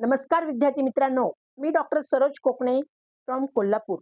नमस्कार विद्यार्थी मित्रांनो मी डॉक्टर सरोज कोकणे फ्रॉम कोल्हापूर.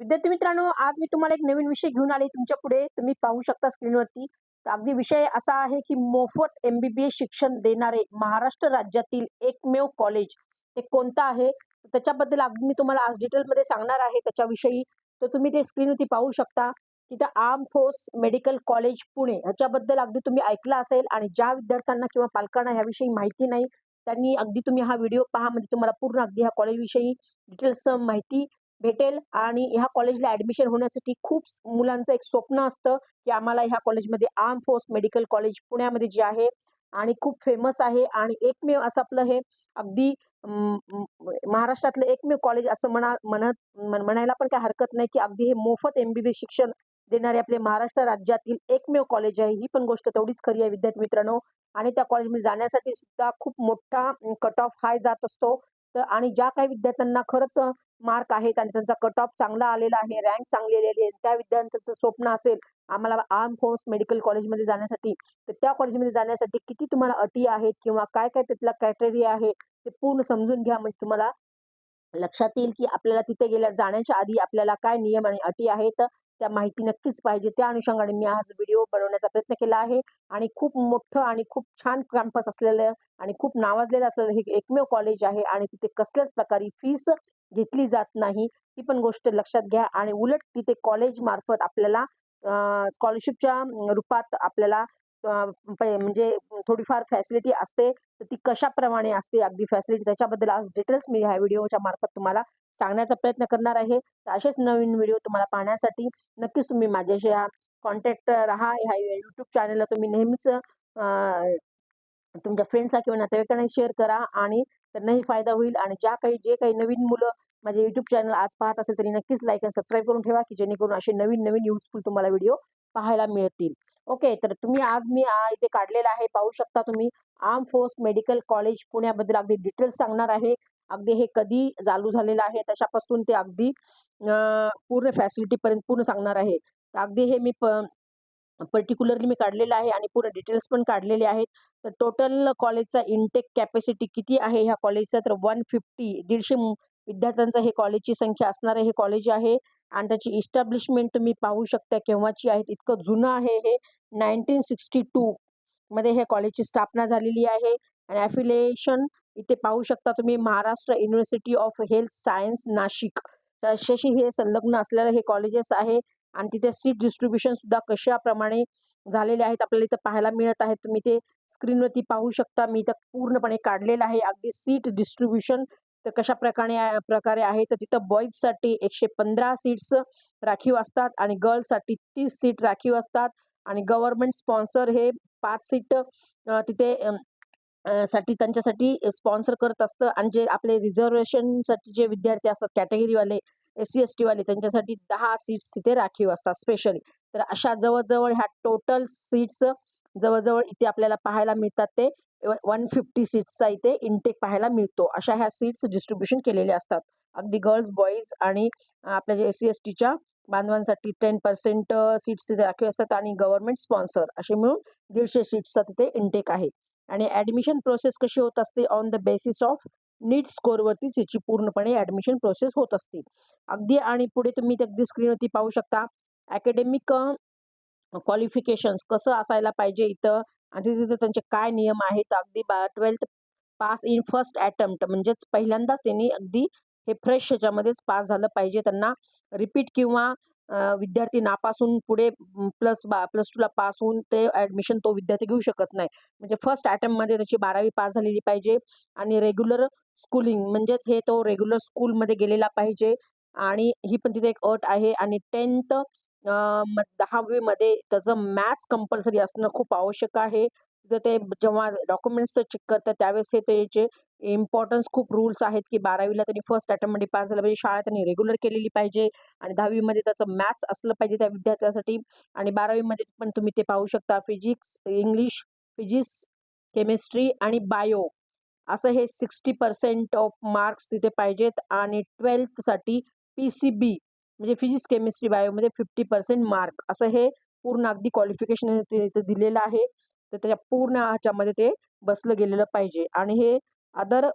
विद्यार्थी मित्रांनो आज मी तुम्हाला एक नवीन विषय घेऊन आले. तुमच्यापुढे तुम्ही पाहू शकता स्क्रीनवरती. तर अगदी विषय असा आहे की मोफत एमबीबीएस शिक्षण देणारे महाराष्ट्र राज्यातील एकमेव कॉलेज ते कोणतं आहे? त्याच्याबद्दल अगदी मी तुम्हाला आज डिटेलमध्ये सांगणार आहे त्याच्याविषयी. तर तुम्ही ते स्क्रीनवरती पाहू शकता. तिथं arm force medical college Pune. ह्याच्याबद्दल अगदी तुम्ही ऐकलं असेल आणि ज्या विद्यार्थ्यांना किंवा पालकांना ह्याविषयी माहिती नाही त्यांनी अगदी तुम्ही हा व्हिडिओ पहा म्हणजे तुम्हाला पूर्ण अगदी ह्या कॉलेजविषयी डिटेल्स माहिती भेटेल. आणि ह्या कॉलेजला ऍडमिशन होण्यासाठी खूप मुलांचं एक स्वप्न असतं की आम्हाला ह्या कॉलेजमध्ये आर्म फोर्स मेडिकल कॉलेज पुण्यामध्ये जे आहे आणि खूप फेमस आहे. आणि एकमेव असं आपलं हे अगदी महाराष्ट्रातलं एकमेव कॉलेज असं म्हणा म्हणत म्हणायला पण काही हरकत नाही की अगदी हे मोफत एमबीबीएस शिक्षण देणारे आपले महाराष्ट्र राज्यातील एकमेव कॉलेज आहे. ही पण गोष्ट तेवढीच खरी आहे विद्यार्थी मित्रांनो. आणि त्या कॉलेजमध्ये जाण्यासाठी सुद्धा खूप मोठा कट ऑफ हाय जात असतो. तर आणि ज्या काही विद्यार्थ्यांना खरंच मार्क आहेत आणि त्यांचा कट ऑफ चांगला आलेला आहे रँक चांगली आलेली आहे त्या विद्यार्थ्यांचं स्वप्न असेल आम्हाला आर्म फोर्स मेडिकल कॉलेजमध्ये जाण्यासाठी तर त्या कॉलेजमध्ये जाण्यासाठी किती तुम्हाला अटी आहेत किंवा काय काय त्यातला क्रायटेरिया आहे ते पूर्ण समजून घ्या. म्हणजे तुम्हाला लक्षात येईल की आपल्याला तिथे गेल्या जाण्याच्या आधी आपल्याला काय नियम आणि अटी आहेत. त्या माहिती नक्कीच पाहिजे. त्या अनुषंगाने मी आज व्हिडिओ बनवण्याचा प्रयत्न केला आहे आणि खूप मोठं आणि खूप छान कॅम्पस असलेलं आणि खूप नावाजलेलं असलेलं हे एकमेव कॉलेज आहे आणि तिथे कसल्याच प्रकारे फीस घेतली जात नाही. ही पण गोष्ट लक्षात घ्या आणि उलट तिथे कॉलेज मार्फत आपल्याला स्कॉलरशिपच्या रूपात आपल्याला म्हणजे थोडीफार फॅसिलिटी असते. तर ती कशाप्रमाणे असते? अगदी फॅसिलिटी त्याच्याबद्दल आज डिटेल्स मी ह्या व्हिडिओच्या मार्फत तुम्हाला सांगण्याचा प्रयत्न करणार आहे. तर असेच नवीन व्हिडिओ तुम्हाला पाहण्यासाठी नक्कीच तुम्ही माझ्याशी ह्या कॉन्टॅक्ट राहा. ह्या युट्यूब चॅनलला तुम्ही नेहमीच तुमच्या फ्रेंड्सला किंवा नातेवाईकांना शेअर करा आणि त्यांनाही फायदा होईल. आणि ज्या काही जे काही नवीन मुलं माझे यूट्यूब चॅनल आज पाहत असेल तरी नक्कीच लाईक आणि सबस्क्राईब करून ठेवा की जेणेकरून असे नवीन नवीन युजफुल तुम्हाला व्हिडिओ पाहायला मिळतील. ओके तर तुम्ही आज मी इथे काढलेला आहे. पाहू शकता तुम्ही आर्म फोर्स मेडिकल कॉलेज पुण्याबद्दल अगदी डिटेल्स सांगणार आहे. अगदी हे कधी चालू झालेलं आहे त्याच्यापासून ते अगदी पूर्ण फॅसिलिटीपर्यंत पूर्ण सांगणार आहे. अगदी हे मी प पर्टिक्युलरली मी काढलेलं आहे आणि पूर्ण डिटेल्स पण काढलेले आहेत. तर टोटल कॉलेजचा इनटेक कॅपॅसिटी किती आहे? ह्या कॉलेजचा तर वन फिफ्टी दीडशे विद्यार्थ्यांचा विद्यार्थ्यांचं हे कॉलेजची संख्या असणारं हे कॉलेज आहे. आणि त्याची इस्टॅब्लिशमेंट तुम्ही पाहू शकता केव्हाची आहे इतकं जुनं आहे हे. नाईन्टीन सिक्स्टी टू मध्ये हे कॉलेजची स्थापना झालेली आहे. आणि ॲफिलिएशन इथे पाहू शकता तुम्ही Maharashtra university of health science Nashik. तर अशाशी हे संलग्न असलेलं हे कॉलेजेस आहे आणि तिथे सीट डिस्ट्रीब्युशन सुद्धा कशाप्रमाणे झालेले आहेत आपल्याला इथं पाहायला मिळत आहेत. तुम्ही ते स्क्रीनवरती पाहू शकता. मी इथं पूर्णपणे काढलेलं आहे. अगदी सीट डिस्ट्रीब्युशन तर कशा प्रकारे प्रकारे आहे? तर तिथं बॉईजसाठी एकशे पंधरा सीट्स राखीव असतात आणि गर्ल्ससाठी तीस सीट राखीव असतात. आणि गव्हर्नमेंट स्पॉन्सर हे पाच सीट तिथे साठी त्यांच्यासाठी स्पॉन्सर करत असतं. आणि जे आपले रिझर्वेशनसाठी जे विद्यार्थी असतात कॅटेगरीवाले एस सी एस टीवाले त्यांच्यासाठी दहा सीट्स तिथे राखीव असतात स्पेशली तर अशा जवळजवळ ह्या टोटल सीट्स जवळजवळ इथे आपल्याला पाहायला मिळतात ते. वन फिफ्टी सीट्सचा इथे इनटेक पाहायला मिळतो. अशा ह्या सीट्स डिस्ट्रीब्युशन केलेल्या असतात. अगदी गर्ल्स बॉईज आणि आपल्या जे एस सी एस टीच्या बांधवांसाठी टेन पर्सेंट सीट्स तिथे राखीव असतात आणि गव्हर्नमेंट स्पॉन्सर असे मिळून दीडशे सीट्सचा तिथे इनटेक आहे. आणि ऍडमिशन प्रोसेस कशी होत असते on the basis of NEET स्कोअरवरतीच याची पूर्णपणे ऍडमिशन प्रोसेस होत असते. अगदी आणि पुढे तुम्ही ते अगदी स्क्रीनवरती पाहू शकता. अकॅडमिक क्वालिफिकेशन्स कसं असायला पाहिजे इथं? आणि तिथे त्यांचे काय नियम आहेत? अगदी बा twelfth pass in first attempt म्हणजेच पहिल्यांदाच त्यांनी अगदी हे फ्रेश ह्याच्यामध्येच पास झालं पाहिजे. त्यांना रिपीट किंवा विद्यार्थी नापासून पुढे प्लस बा प्लस टूला पास होऊन ते ॲडमिशन तो विद्यार्थी घेऊ शकत नाही. म्हणजे फर्स्ट अटेम्प्टमध्ये त्याची बारावी पास झालेली पाहिजे आणि रेग्युलर स्कूलिंग म्हणजेच हे तो रेग्युलर स्कूलमध्ये गेलेला पाहिजे आणि ही पण तिथे एक अट आहे आणि टेन्थ दहावीमध्ये त्याचं मॅथ्स कंपल्सरी असणं खूप आवश्यक आहे. ते जेव्हा डॉक्युमेंट्स चेक करतात त्यावेळेस हे त्याचे इम्पॉर्टन्स खूप रूल्स आहेत की बारावीला त्यांनी फर्स्ट अटेम्प्टमध्ये पास झाला पाहिजे. शाळा त्यांनी रेग्युलर केलेली पाहिजे आणि दहावीमध्ये त्याचं मॅथ्स असलं पाहिजे त्या विद्यार्थ्यासाठी. आणि बारावीमध्ये पण तुम्ही ते पाहू शकता. फिजिक्स इंग्लिश फिजिक्स केमिस्ट्री आणि बायो असं हे सिक्स्टी पर्सेंट ऑफ मार्क्स तिथे पाहिजेत. आणि ट्वेल्थसाठी पी सी बी म्हणजे फिजिक्स केमिस्ट्री बायोमध्ये फिफ्टी पर्सेंट मार्क असं हे पूर्ण अगदी क्वालिफिकेशन दिलेलं आहे. तर त्याच्या पूर्ण ह्याच्यामध्ये ते बसलं गेलेलं पाहिजे. आणि हे अदर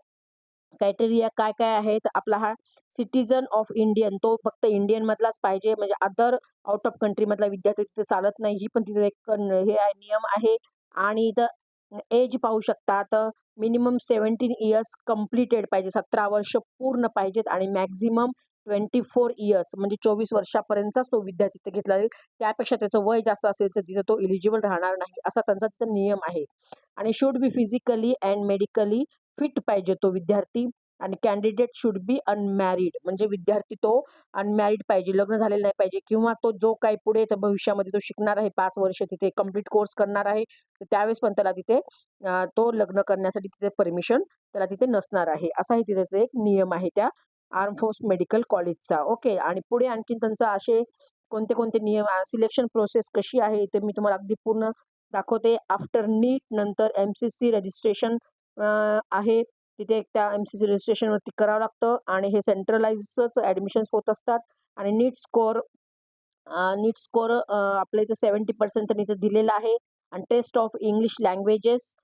क्रायटेरिया काय काय आहे तर आपला हा सिटीजन ऑफ इंडियन तो फक्त इंडियन मधलाच पाहिजे. म्हणजे अदर आउट ऑफ कंट्री मधला विद्यार्थी तिथे चालत नाही. ही पण तिथे एक हे आहे नियम आहे. आणि इथं एज पाहू शकतात मिनिमम सेवन्टीन इयर्स कम्प्लिटेड पाहिजे. सतरा वर्ष पूर्ण पाहिजेत. आणि मॅक्झिमम ट्वेंटी फोर इयर्स म्हणजे चोवीस वर्षापर्यंतचाच तो विद्यार्थी तिथे घेतला जाईल. त्यापेक्षा त्याचं वय जास्त असेल तर तिथे तो इलिजिबल राहणार नाही असा त्यांचा तिथं नियम आहे. आणि should be physically and medically fit पाहिजे तो विद्यार्थी आणि कॅन्डिडेट शुड बी अनमॅरिड म्हणजे विद्यार्थी तो अनमॅरिड पाहिजे लग्न झालेलं नाही पाहिजे किंवा तो जो काही पुढे भविष्यामध्ये तो शिकणार आहे पाच वर्ष तिथे कंप्लीट कोर्स करणार आहे तर त्यावेळेस पण त्याला तिथे तो लग्न करण्यासाठी तिथे परमिशन त्याला तिथे नसणार आहे असाही तिथे ते एक नियम आहे त्या आर्मफोर्स मेडिकल कॉलेजचा ओके आणि पुढे आणखीन त्यांचा असे कोणते कोणते नियम सिलेक्शन प्रोसेस कशी आहे ते मी तुम्हाला अगदी पूर्ण दाखवते. आफ्टर नीट नंतर एम सी सी रजिस्ट्रेशन आहे. तिथे एक त्या एम सी सी रजिस्ट्रेशनवरती करावं लागतं आणि हे सेंट्रलाइजच ॲडमिशन्स होत असतात. आणि नीट स्कोअर नीट स्कोअर आपल्या इथे सेवन्टी पर्सेंट त्यांनी इथे दिलेला आहे. आणि test of English languages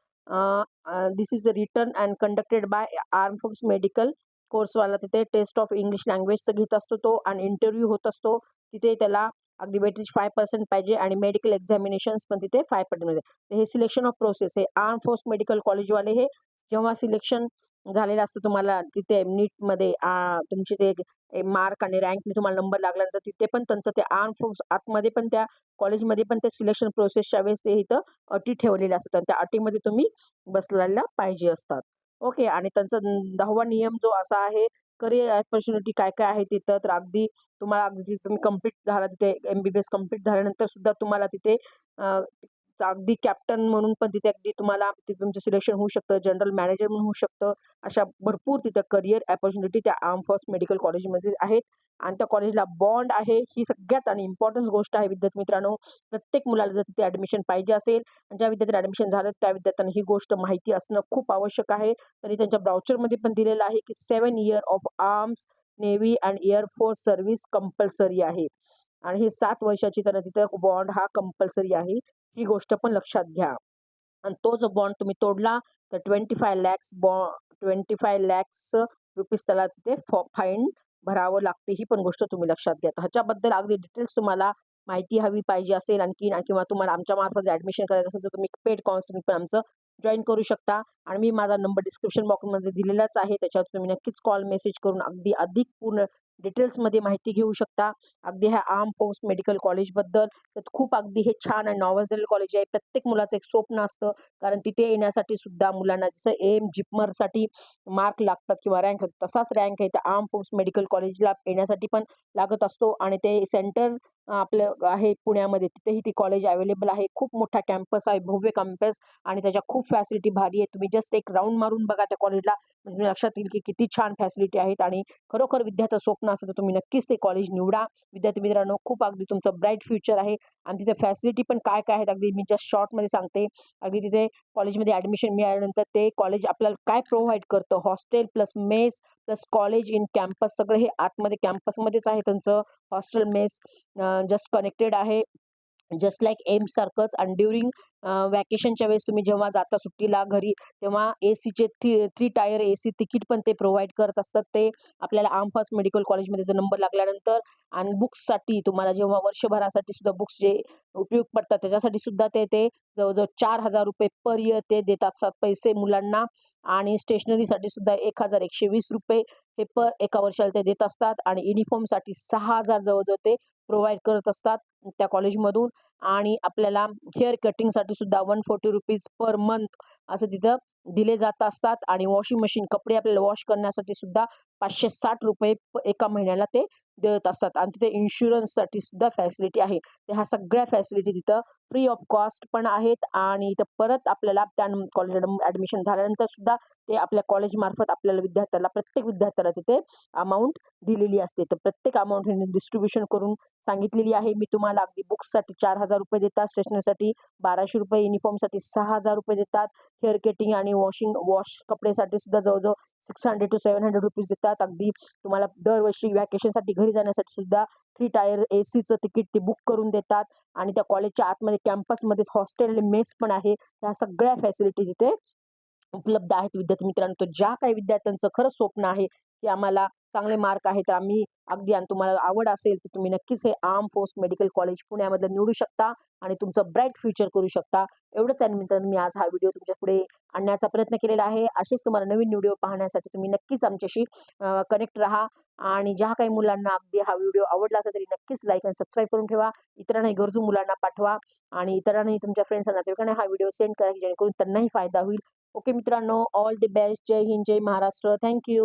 this is the written and conducted by arm force medical कोर्सवाला तिथे टेस्ट ऑफ इंग्लिश लँग्वेजचं घेत असतो तो आणि इंटरव्ह्यू होत असतो. तिथे त्याला अगदी वेटेज फाय पर्सेंट पाहिजे आणि मेडिकल एक्झामिनेशन्स पण तिथे फाय पर्सेंट हे सिलेक्शन ऑफ प्रोसेस हे आर्म फोर्स मेडिकल कॉलेजवाले हे जेव्हा सिलेक्शन झालेलं असतं तुम्हाला तिथे नीटमध्ये तुमचे ते मार्क आणि रँकने तुम्हाला नंबर लागल्यानंतर तिथे पण त्यांचं ते आर्म फोर्स आतमध्ये पण त्या कॉलेजमध्ये पण त्या सिलेक्शन प्रोसेसच्या वेळेस ते इथं अटी ठेवलेल्या असतात आणि त्या अटीमध्ये तुम्ही बसलेला पाहिजे असतात. ओके. आणि त्यांचा दहावा नियम जो असा आहे करिअर ऑपॉर्च्युनिटी काय काय आहे तिथं? तर अगदी तुम्हाला अगदी तुम्ही कंप्लीट झाला तिथे M B B S complete झाल्यानंतर सुद्धा तुम्हाला तिथे अं, अगदी कॅप्टन म्हणून पण तिथे अगदी तुम्हाला तिथे तुमचं सिलेक्शन होऊ शकतं जनरल मॅनेजर म्हणून होऊ शकतं. अशा भरपूर तिथं करिअर अपॉर्च्युनिटी त्या आर्म फोर्स मेडिकल कॉलेजमध्ये आहेत. आणि त्या कॉलेजला बॉन्ड आहे. ही सगळ्यात आणि इम्पॉर्टन्स गोष्ट आहे विद्यार्थी मित्रांनो. प्रत्येक मुलाला जर तिथे ॲडमिशन पाहिजे असेल आणि ज्या विद्यार्थ्यांना ॲडमिशन झालं त्या विद्यार्थ्यांना ही गोष्ट माहिती असणं खूप आवश्यक आहे. तरी त्यांच्या ब्राउचरमध्ये पण दिलेलं आहे की seven year of arms navy and air force service compulsory आहे. आणि हे सात वर्षाची त्यांना तिथं बॉन्ड हा कंपल्सरी आहे. ही गोष्ट पण लक्षात घ्या. आणि तो जो बॉन्ड तुम्ही तोडला तर ट्वेंटी फाय लॅक्स बॉ ट्वेंटी फाय लॅक्स रुपीज त्याला तिथे फाईन भरावं लागते ही पण गोष्ट तुम्ही लक्षात घ्या. तर ह्याच्याबद्दल अगदी डिटेल्स तुम्हाला माहिती हवी पाहिजे असेल आणखी किंवा तुम्हाला आमच्या मार्फत ॲडमिशन करायचं असेल तर तुम्ही पेड काउन्सिलिंग पण आमचं जॉईन करू शकता. आणि मी माझा नंबर डिस्क्रिप्शन बॉक्समध्ये दिलेलाच आहे त्याच्यावर तुम्ही नक्कीच कॉल मेसेज करून अगदी अधिक पूर्ण डिटेल्समध्ये माहिती घेऊ शकता. अगदी ह्या आर्म फोर्स मेडिकल कॉलेजबद्दल तर खूप अगदी हे छान आणि नॉवजनल कॉलेज आहे. प्रत्येक मुलाचं एक स्वप्न असतं. कारण तिथे येण्यासाठी सुद्धा मुलांना जसं एम जिपमरसाठी मार्क लागतात किंवा रँक तसाच रँक आहे त्या आर्म फोर्स मेडिकल कॉलेजला येण्यासाठी पण लागत असतो. आणि ते सेंटर आपलं आहे पुण्यामध्ये. तिथेही ती कॉलेज अवेलेबल आहे. खूप मोठा कॅम्पस आहे. भव्य कॅम्पस आणि त्याच्या खूप फॅसिलिटी भारी आहे. तुम्ही जस्ट एक राऊंड मारून बघा त्या कॉलेजला म्हणजे लक्षात येईल की किती छान फॅसिलिटी आहेत आणि खरोखर विद्यार्थ्याचं स्वप्न असेल तर तुम्ही नक्कीच ते कॉलेज निवडा. विद्यार्थी मित्रांनो खूप अगदी तुमचं ब्राईट फ्युचर आहे आणि तिथे फॅसिलिटी पण काय काय आहेत अगदी मी जस्ट शॉर्टमध्ये सांगते. अगदी तिथे कॉलेजमध्ये ॲडमिशन मिळाल्यानंतर ते कॉलेज आपल्याला काय प्रोव्हाइड करतं? Hostel plus mess plus college in campus सगळं हे आतमध्ये कॅम्पसमध्येच आहे त्यांचं. हॉस्टेल मेस जस्ट कनेक्टेड आहे. जस्ट लाईक एम सारखंच. आणि ड्युरिंग वॅकेशनच्या वेळेस तुम्ही जेव्हा जाता सुट्टीला घरी तेव्हा ए सीचे three three tier A C ticket पण ते प्रोव्हाइड करत असतात. ते आपल्याला आमफास मेडिकल कॉलेजमध्ये जर नंबर लागल्यानंतर आणि बुक्ससाठी तुम्हाला जेव्हा वर्षभरासाठी सुद्धा बुक्स जे उपयोग पडतात त्याच्यासाठी सुद्धा ते ते जवळजवळ चार हजार रुपये पर इयर ते देत असतात पैसे मुलांना. आणि स्टेशनरीसाठी सुद्धा एक हजार एकशे वीस रुपये हे पर एका वर्षाला ते देत असतात. आणि युनिफॉर्मसाठी सहा हजार जवळजवळ ते प्रोव्हाइड करत असतात. त्या कॉलेजमधून आणि आपल्याला हेअर कटिंगसाठी सुद्धा one forty rupees per month असं तिथं दिले जात असतात आणि वॉशिंग मशीन कपडे आपल्याला वॉश करण्यासाठी सुद्धा पाचशे साठ रुपये एका महिन्याला ते देत असतात. आणि तिथे इन्शुरन्ससाठी सुद्धा फॅसिलिटी आहे. तर ह्या सगळ्या फॅसिलिटी तिथं फ्री ऑफ कॉस्ट पण आहेत आणि इथं परत आपल्याला त्या कॉलेज ॲडमिशन झाल्यानंतर सुद्धा ते आपल्या कॉलेजमार्फत आपल्याला विद्यार्थ्याला प्रत्येक विद्यार्थ्याला तिथे अमाऊंट दिलेली असते. तर प्रत्येक अमाऊंट हे डिस्ट्रीब्युशन करून सांगितलेली आहे. मी तुम्हाला अगदी बुक्ससाठी चार हजार रुपये देतात स्टेशनरीसाठी बाराशे रुपये युनिफॉर्मसाठी सहा हजार रुपये देतात. हेअर कटिंग आणि वॉशिंग वॉश कपडेसाठी सुद्धा जवळजवळ six hundred to seven hundred rupees देतात. अगदी तुम्हाला दरवर्षी व्हॅकेशनसाठी घरी जाण्यासाठी सुद्धा थ्री टायर ए सीचं तिकीट ते बुक करून देतात. आणि त्या कॉलेजच्या आतमध्ये कॅम्पसमध्येच हॉस्टेल आणि मेस पण आहे. ह्या सगळ्या फॅसिलिटी तिथे उपलब्ध आहेत. विद्यार्थी मित्रांनो ज्या काही विद्यार्थ्यांचं खरंच स्वप्न आहे की आम्हाला चांगले मार्क आहेत. तर आम्ही अगदी आणि तुम्हाला आवड असेल तर तुम्ही नक्कीच हे आर्म फोर्स मेडिकल कॉलेज पुण्यामध्ये निवडू शकता आणि तुमचं ब्राईट फ्युचर करू शकता. एवढंच यानिमित्तानं मी आज हा व्हिडिओ तुमच्यापुढे आणण्याचा प्रयत्न केलेला आहे. असेच तुम्हाला नवीन व्हिडिओ पाहण्यासाठी तुम्ही नक्कीच आमच्याशी कनेक्ट राहा. आणि ज्या काही मुलांना अगदी हा व्हिडिओ आवडला असेल तरी नक्कीच लाईक आणि सबस्क्राईब करून ठेवा. इतरांनाही गरजू मुलांना पाठवा. आणि इतरांनाही तुमच्या फ्रेंड्स सगळ्यांना हा व्हिडिओ सेंड करा जेणेकरून त्यांनाही फायदा होईल. ओके मित्रांनो ऑल द बेस्ट जय हिंद जय महाराष्ट्र. Thank you